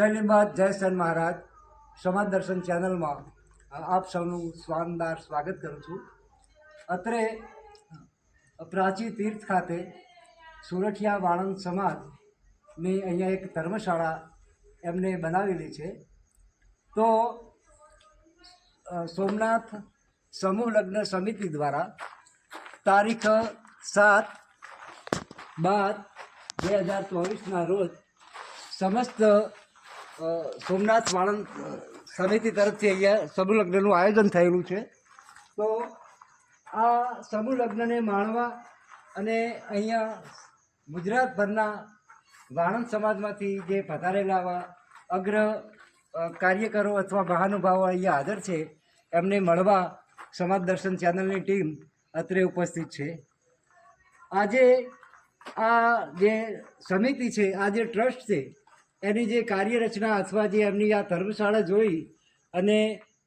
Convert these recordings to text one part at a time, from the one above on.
જય બાદ જય મહારાજ. સમાજ દર્શન ચેનલમાં આપ સૌનું શાનદાર સ્વાગત કરું છું. અત્રે પ્રાચી તીર્થ ખાતે સુરઠિયા વાણંદ સમાજની અહીંયા એક ધર્મશાળા એમને બનાવેલી છે. તો સોમનાથ સમૂહ લગ્ન સમિતિ દ્વારા તારીખ સાત બાર બે હજાર ચોવીસના રોજ સમસ્ત સોમનાથ વાણંદ સમિતિ તરફથી અહીંયા સમૂહ લગ્નનું આયોજન થયેલું છે. તો આ સમૂહ લગ્નને માણવા અને અહીંયા ગુજરાતભરના વાણંદ સમાજમાંથી જે પધારેલા અગ્ર કાર્યકરો અથવા મહાનુભાવો અહીંયા હાજર છે, એમને મળવા સમાજ દર્શન ચેનલની ટીમ અત્રે ઉપસ્થિત છે. આજે આ જે સમિતિ છે, આ જે ટ્રસ્ટ છે એની જે કાર્યરચના અથવા જે એમની આ ધર્મશાળા જોઈ અને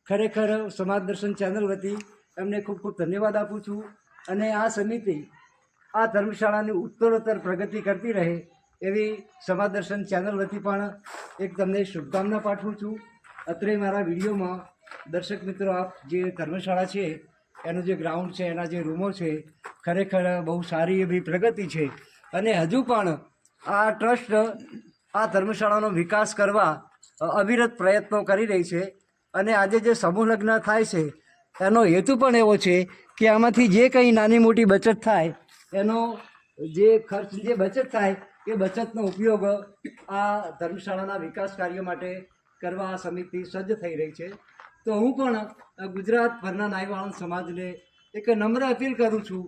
ખરેખર સમાજ દર્શન ચેનલ વતી એમને ખૂબ ખૂબ ધન્યવાદ આપું છું અને આ સમિતિ આ ધર્મશાળાની ઉત્તરોત્તર પ્રગતિ કરતી રહે એવી સમાજ દર્શન ચેનલ વતી પણ એક તમને શુભકામના પાઠવું છું. અત્રે મારા વિડીયોમાં દર્શક મિત્રો આપ જે ધર્મશાળા છે, એનું જે ગ્રાઉન્ડ છે, એના જે રૂમો છે, ખરેખર બહુ સારી એવી પ્રગતિ છે. અને હજુ પણ આ ટ્રસ્ટ આ ધર્મશાળાનો વિકાસ કરવા અવિરત પ્રયત્નો કરી રહી છે અને આજે જે સમૂહ લગ્ન થાય છે, એનો હેતુ પણ એવો છે કે આમાંથી જે કંઈ નાની મોટી બચત થાય, એનો જે ખર્ચ જે બચત થાય, એ બચતનો ઉપયોગ આ ધર્મશાળાના વિકાસ કાર્ય માટે કરવા આ સમિતિ સજ્જ થઈ રહી છે. તો હું પણ ગુજરાતભરના નાયવાળન સમાજને એક નમ્ર અપીલ કરું છું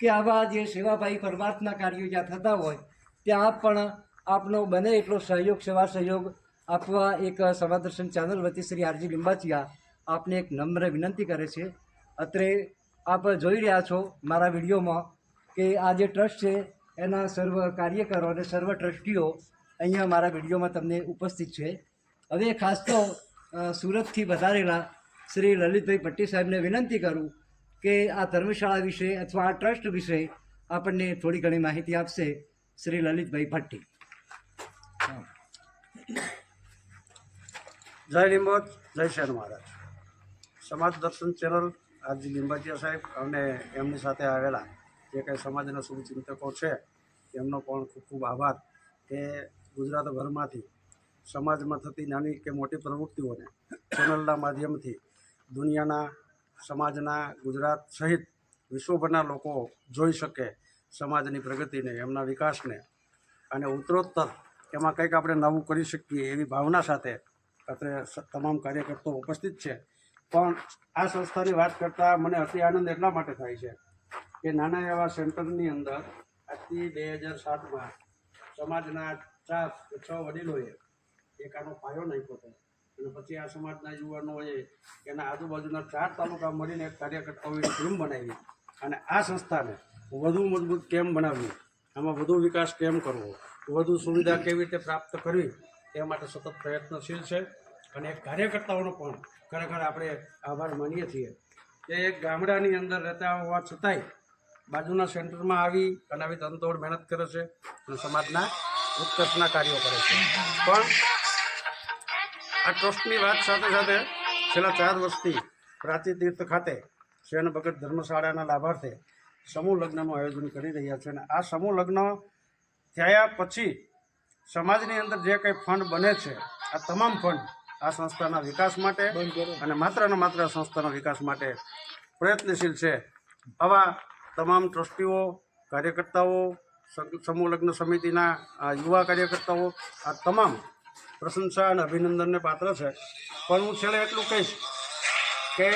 કે આવા જે સેવાભાઈ પરમાર્થના કાર્યો જ્યાં થતા હોય, ત્યાં પણ આપનો બને એટલો સહયોગ, સેવા સહયોગ આપવા એક સમાદર્શન ચેનલ વતી શ્રી આરજી લિંબાચિયા આપને એક નમ્ર વિનંતી કરે છે. અત્રે આપ જોઈ રહ્યા છો મારા વિડીયોમાં કે આ જે ટ્રસ્ટ છે, એના સર્વ કાર્યકરો અને સર્વ ટ્રસ્ટીઓ અહીંયા મારા વિડીયોમાં તમને ઉપસ્થિત છે. હવે ખાસ તો સુરતથી વધારેલા શ્રી લલિતભાઈ ભટ્ટી સાહેબને વિનંતી કરું કે આ ધર્મશાળા વિશે અથવા આ ટ્રસ્ટ વિશે આપણને થોડી ઘણી માહિતી આપશે શ્રી લલિતભાઈ ભટ્ટી. જય લીંબોદ જય શેન મહારાજ. સમાજ દર્શન ચેનલ આરજી લીંબાચિયા સાહેબ અને એમની સાથે આવેલા જે કંઈ સમાજના શુભચિંતકો છે, એમનો પણ ખૂબ ખૂબ આભાર કે ગુજરાતભરમાંથી સમાજમાં થતી નાની કે મોટી પ્રવૃત્તિઓને ચેનલના માધ્યમથી દુનિયાના સમાજના ગુજરાત સહિત વિશ્વભરના લોકો જોઈ શકે સમાજની પ્રગતિને, એમના વિકાસને અને ઉત્તરોત્તર એમાં કંઈક આપણે નવું કરી શકીએ એવી ભાવના સાથે અત્રે તમામ કાર્યકર્તાઓ ઉપસ્થિત છે. પણ આ સંસ્થાની વાત કરતાં મને અતિ આનંદ એટલા માટે થાય છે કે નાના એવા સેન્ટરની અંદર આજથી બે હજાર સાતમાં સમાજના ચાર છ વડીલોએ એક આનો પાયો નાખ્યો હતો. અને પછી આ સમાજના યુવાનોએ એના આજુબાજુના ચાર તાલુકા મળીને એક કાર્યકર્તાઓની ટીમ બનાવી અને આ સંસ્થાને વધુ મજબૂત કેમ બનાવવી? આમાં વધુ વિકાસ કેમ કરવો? વધુ સુવિધા કેવી રીતે પ્રાપ્ત કરવી એ માટે સતત પ્રયત્નશીલ છે. અને એક કાર્યકર્તાઓનો પણ ખરેખર આપણે આભાર માનીએ છીએ. કે એક ગામડાની અંદર રહેતા હોવા છતાંય બાજુના સેન્ટરમાં આવી અને આવી તનતોડ મહેનત કરે છે અને સમાજના ઉત્કર્ષના કાર્યો કરે છે. પણ આ ટ્રસ્ટની વાત સાથે સાથે છેલ્લા ચાર વર્ષથી પ્રાચી તીર્થ ખાતે શ્રેણ ભગત ધર્મશાળાના લાભાર્થે સમૂહ લગ્નનું આયોજન કરી રહ્યા છે અને આ સમૂહ લગ્ન થયા પછી સમાજની અંદર જે કંઈ ફંડ બને છે આ તમામ ફંડ આ સંસ્થાના વિકાસ માટે અને માત્ર ને માત્ર આ સંસ્થાના વિકાસ માટે પ્રયત્નશીલ છે. આવા તમામ ટ્રસ્ટીઓ કાર્યકર્તાઓ સમૂહ લગ્ન સમિતિના યુવા કાર્યકર્તાઓ આ તમામ પ્રશંસા અને અભિનંદનને પાત્ર છે. પણ હું છેલ્લે એટલું કહીશ કે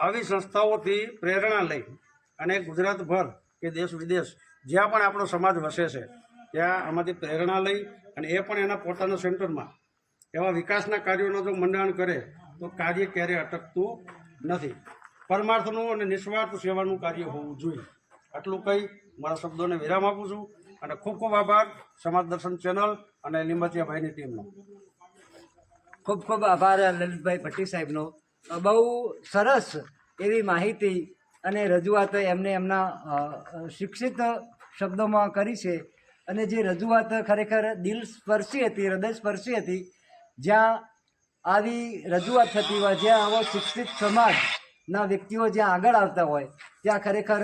આવી સંસ્થાઓથી પ્રેરણા લઈ અને ગુજરાતભર કે દેશ વિદેશ જ્યાં પણ આપણો સમાજ વસે છે, ત્યાં આમાંથી પ્રેરણા લઈ અને એ પણ એના પોતાના સેન્ટરમાં. એવા વિકાસના કાર્યોનો જો મંડાણ કરે, તો કાર્ય ક્યારેય અટકતું નથી. પરમાર્થનું અને નિસ્વાર્થ સેવાનું કાર્ય હોવું જોઈએ. આટલું કહી મારા શબ્દોને વિરામ આપું છું અને ખૂબ ખૂબ આભાર સમાજ દર્શન ચેનલ અને લીંબાચિયાભાઈની ટીમનો. ખૂબ ખૂબ આભાર લલિતભાઈ ભટ્ટી સાહેબનો. બહુ સરસ એવી માહિતી અને રજૂઆત એમને એમના શિક્ષિત શબ્દોમાં કરી છે. અને જે રજૂઆત ખરેખર દિલ સ્પર્શી હતી હૃદય સ્પર્શી હતી, જ્યાં આવી રજૂઆત થતી હોય, જ્યાં આવો શિક્ષિત સમાજના વ્યક્તિઓ જ્યાં આગળ આવતા હોય, ત્યાં ખરેખર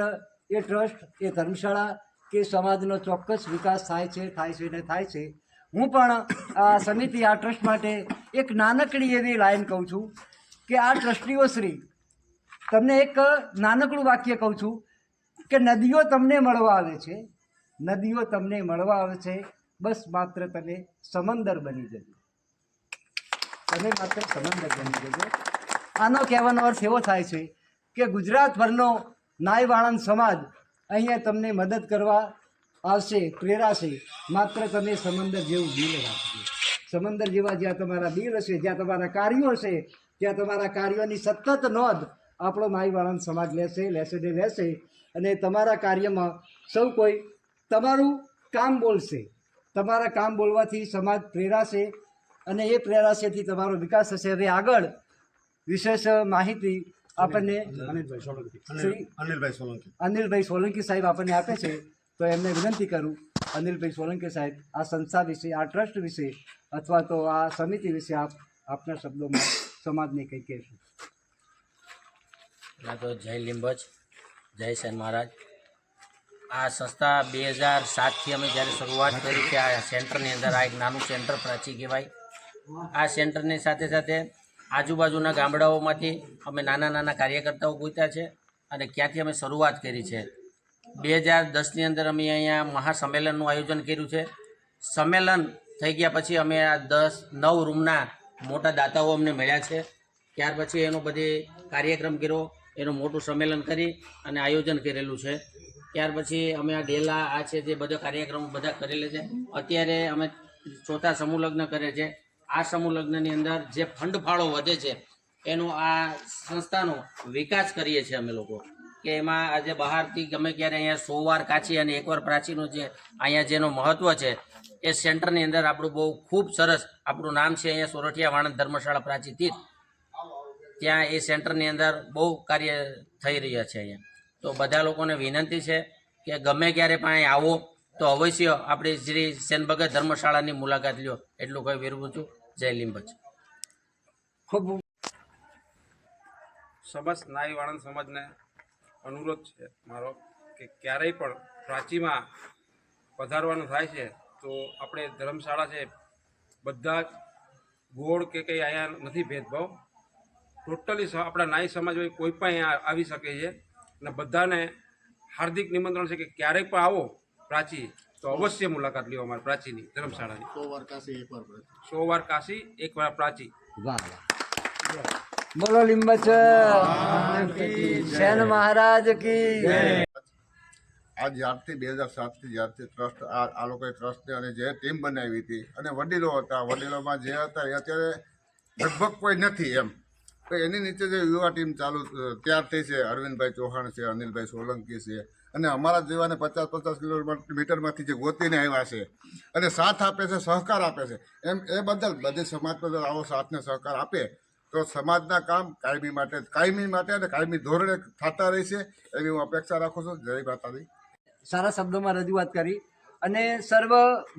એ ટ્રસ્ટ, એ ધર્મશાળા કે સમાજનો ચોક્કસ વિકાસ થાય છે થાય છે ને થાય છે. હું પણ આ સમિતિ, આ ટ્રસ્ટ માટે એક નાનકડી એવી લાઈન કહું છું કે આ ટ્રસ્ટીઓ શ્રી તમને એક નાનકડું વાક્ય કહું છું કે નદીઓ તમને મળવા આવે છે. નદીઓ તમને મળવા આવે છે. બસ માત્ર તમે સમંદર બની જજો. તમે માત્ર સમંદર બની જજો. આનો કહેવાનો અર્થ એવો થાય છે કે ગુજરાતભરનો નાયવાળંદ સમાજ અહીંયા તમને મદદ કરવા આવશે, પ્રેરાશે. માત્ર તમે સમંદર જેવું દિલ રાખજો. સમંદર જેવા જ્યાં તમારા દિલ હશે, જ્યાં તમારા કાર્યો હશે, ત્યાં તમારા કાર્યોની સતત નોંધ આપણો માઈવાળાનો સમાજ લેશે લેશે ને લેશે અને તમારા કાર્યમાં સૌ કોઈ તમારું કામ બોલશે. તમારા કામ બોલવાથી સમાજ પ્રેરાશે અને એ પ્રેરાશેથી તમારો વિકાસ થશે. હવે આગળ વિશેષ માહિતી આપણને અનિલભાઈ સોલંકી. અનિલભાઈ સોલંકી. અનિલભાઈ સોલંકી સાહેબ આપણને આપે છે તો એમને વિનંતી કરું અનિલભાઈ સોલંકી સાહેબ આ સંસ્થા વિશે આ ટ્રસ્ટ વિશે અથવા તો આ સમિતિ વિશે આપ આપના શબ્દોમાં સમાજને કંઈ કહેશું. ના તો જય લીંબજ, જય સેન મહારાજ. આ સંસ્થા બે હજાર સાતથી અમે જ્યારે શરૂઆત કરી કે આ સેન્ટરની અંદર આ એક નાનું સેન્ટર પ્રાચી કહેવાય. આ સેન્ટરની સાથે સાથે આજુબાજુના ગામડાઓમાંથી અમે નાના નાના કાર્યકર્તાઓ ગોત્યા છે અને ક્યાંથી અમે શરૂઆત કરી છે. બે હજાર દસની અંદર અમે અહીંયા મહાસંમેલનનું આયોજન કર્યું છે. સંમેલન થઈ ગયા પછી અમે આ દસ, નવ રૂમના મોટા દાતાઓ અમને મળ્યા છે. ત્યાર પછી એનો બધી કાર્યક્રમ કર્યો. એનું મોટું સંમેલન કરી અને આયોજન કરેલું છે. ત્યાર પછી અમે આ ડેલા, આ છે જે બધા કાર્યક્રમો બધા કરેલા છે. અત્યારે અમે ચોથા સમૂહ લગ્ન કરે છે. આ સમૂહ લગ્નની અંદર જે ફંડ ફાળો વધે છે, એનો આ સંસ્થાનો વિકાસ કરીએ છીએ અમે લોકો. કે એમાં આજે બહારથી ગમે ક્યારે અહીંયા સો વાર કાચી અને એકવાર પ્રાચીનું જે અહીંયા જેનો મહત્ત્વ છે, એ સેન્ટરની અંદર આપણું બહુ ખૂબ સરસ, આપણું નામ છે અહીંયા સોરઠિયા વાણંદ ધર્મશાળા પ્રાચી તીર્થ. ત્યાં એ સેન્ટરની અંદર બહુ કાર્ય થઈ રહ્યા છે અહીંયા. તો બધા લોકોને વિનંતી છે કે ગમે ક્યારે પણ અહીં આવો તો અવશ્ય આપણે શ્રી સેનભગત ધર્મશાળાની મુલાકાત લ્યો. એટલું કહી વિરવું છું. જય લીંબચ ખૂબ. સમસ્ત નાઈ વાણંદ સમાજને અનુરોધ છે મારો કે ક્યારેય પણ પ્રાચીમાં પધારવાનું થાય છે તો આપણે ધર્મશાળા છે બધા જ ગોળ કે કંઈ અહીંયા નથી ભેદભાવ. ટોટલી આપણા નાઈ સમાજ હોય કોઈ પણ અહીંયા આવી શકે છે. અને બધાને હાર્દિક નિમંત્રણ છે કે ક્યારેય પણ આવો પ્રાચી તો અવશ્ય મુલાકાત લ્યો અમારી પ્રાચીની ધર્મશાળાની. સો વાર કાશી એક વાર. સો વાર કાશી એક વાર પ્રાચી. વાહ વાહ. બોલો લીંબચ શેન મહારાજ કી આ જ્યારથી બે હજાર સાતથી જ્યારથી ટ્રસ્ટ આ આ લોકોએ ટ્રસ્ટને અને જે ટીમ બનાવી હતી અને વડીલો હતા. વડીલોમાં જે હતા એ અત્યારે લગભગ કોઈ નથી એમ. તો એની નીચે જે યુવા ટીમ ચાલુ તૈયાર થઈ છે, અરવિંદભાઈ ચૌહાણ છે, અનિલભાઈ સોલંકી છે, અને અમારા જેવાને પચાસ પચાસ કિલોમીટરમાંથી જે ગોતીને આવ્યા છે, અને સાથ આપે છે, સહકાર આપે છે, એમ, એ બદલ બધી સમાજ બદલ આવો સાથને સહકાર આપે, તો સમાજના કામ કાયમી માટે કાયમી માટે અને કાયમી ધોરણે થતા રહેશે એવી હું અપેક્ષા રાખું છું. જય માતાજી. સારા શબ્દોમાં રજૂઆત કરી, અને સર્વ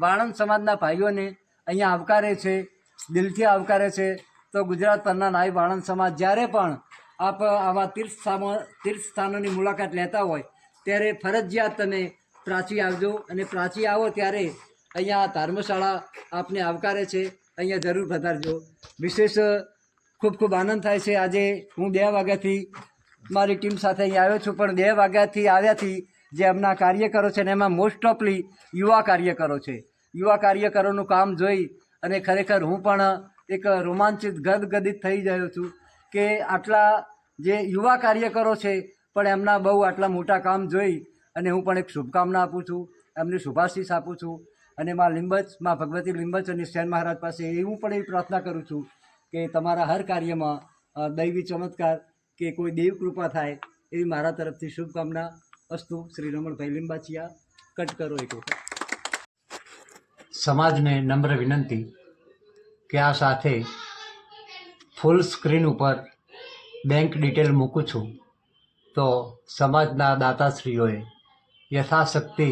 વાણંદ સમાજના ભાઈઓને અહીંયા આવકારે છે, દિલથી આવકારે છે તો ગુજરાત પરના નાય વાણંદ સમાજ જ્યારે પણ આપ આવા તીર્થસ્થાનો તીર્થસ્થાનોની તીર્થ સ્થાનોની મુલાકાત લેતા હોય, ત્યારે ફરજિયાત તમે પ્રાચી આવજો અને પ્રાચી આવો ત્યારે અહીંયા ધર્મશાળા આપને આવકારે છે, અહીંયા જરૂર પધારજો. વિશેષ ખૂબ ખૂબ આનંદ થાય છે. આજે હું બે વાગ્યાથી મારી ટીમ સાથે અહીં આવ્યો છું, પણ બે વાગ્યાથી આવ્યાથી જે એમના કાર્યકરો છે ને એમાં મોસ્ટ ઓફલી યુવા કાર્યકરો છે. યુવા કાર્યકરોનું કામ જોઈ અને ખરેખર હું પણ એક રોમાંચિત ગદગદિત થઈ ગયો છું કે આટલા જે યુવા કાર્યકરો છે, પણ એમના બહુ આટલા મોટા કામ જોઈ અને હું પણ એક શુભકામના આપું છું, એમને શુભાશીષ આપું છું અને માં લિંબચ, માં ભગવતી લિંબચ અને સેન મહારાજ પાસે એવું પણ એવી પ્રાર્થના કરું છું કે તમારા હર કાર્યમાં દૈવી ચમત્કાર કે કોઈ દેવ કૃપા થાય એવી મારા તરફથી શુભકામના. અસ્તુ શ્રી રમણભાઈ લિંબાચિયા. કટ કરો એક વખત. સમાજને નમ્ર વિનંતી કે આ સાથે ફૂલ સ્ક્રીન ઉપર બેંક ડિટેલ મૂકું છું, તો સમાજના દાતાશ્રીઓએ યથાશક્તિ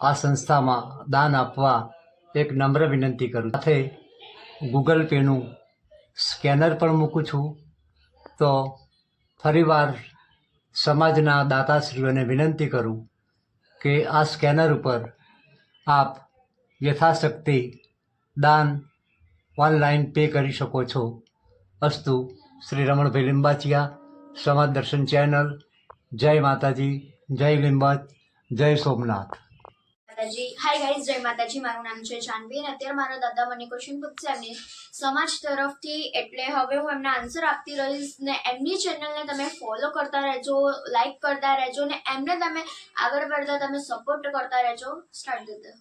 આ સંસ્થામાં દાન આપવા એક નમ્ર વિનંતી કરું સાથે ગૂગલ પેનું સ્કેનર પણ મૂકું છું, તો ફરીવાર સમાજના દાતાશ્રીઓને વિનંતી કરું કે આ સ્કેનર ઉપર આપ યથાશક્તિ દાન ઓનલાઈન પે કરી શકો છો. અસ્તુ, શ્રી રમણભાઈ લિંબાચિયા, સમાજ દર્શન ચેનલ, જય માતાજી, જય લિંબાચ, જય સોમનાથ. માતાજી હાય ગાઈઝ જય માતાજી, મારું નામ છે જાનવી અને અત્યારે મારા દાદા મને ક્વેશ્ચન પૂછશે એમને સમાજ તરફથી એટલે હવે હું એમને આન્સર આપતી રહીશ ને એમની ચેનલને તમે ફોલો કરતા રહેજો લાઈક કરતા રહેજો ને એમને તમે આગળ પડતા તમે સપોર્ટ કરતા રહેજો. સ્ટાર્ટ દીધું